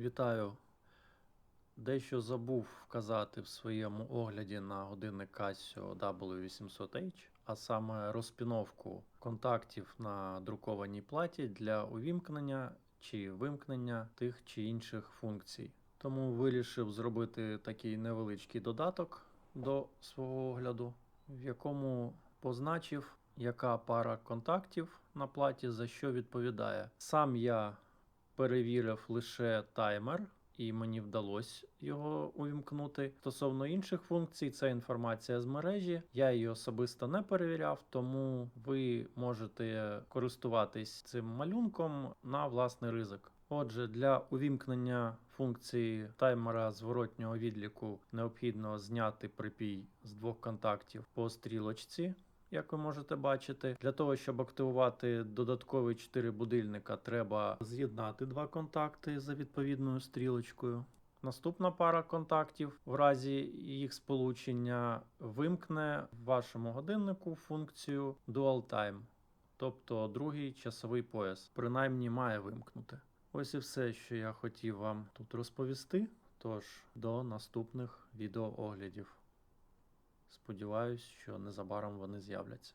Вітаю. Дещо забув вказати в своєму огляді на годинник Casio W800H, а саме розпіновку контактів на друкованій платі для увімкнення чи вимкнення тих чи інших функцій. Тому вирішив зробити такий невеличкий додаток до свого огляду, в якому позначив, яка пара контактів на платі за що відповідає. Сам я перевірив лише таймер, і мені вдалося його увімкнути. Стосовно інших функцій, це інформація з мережі. Я її особисто не перевіряв, тому ви можете користуватись цим малюнком на власний ризик. Отже, для увімкнення функції таймера зворотнього відліку необхідно зняти припій з двох контактів по стрілочці як ви можете бачити. Для того, щоб активувати додаткові 4 будильника, треба з'єднати два контакти за відповідною стрілочкою. Наступна пара контактів в разі їх сполучення вимкне в вашому годиннику функцію Dual Time, тобто другий часовий пояс, принаймні має вимкнути. Ось і все, що я хотів вам тут розповісти. Тож до наступних відеооглядів. Сподіваюсь, що незабаром вони з'являться.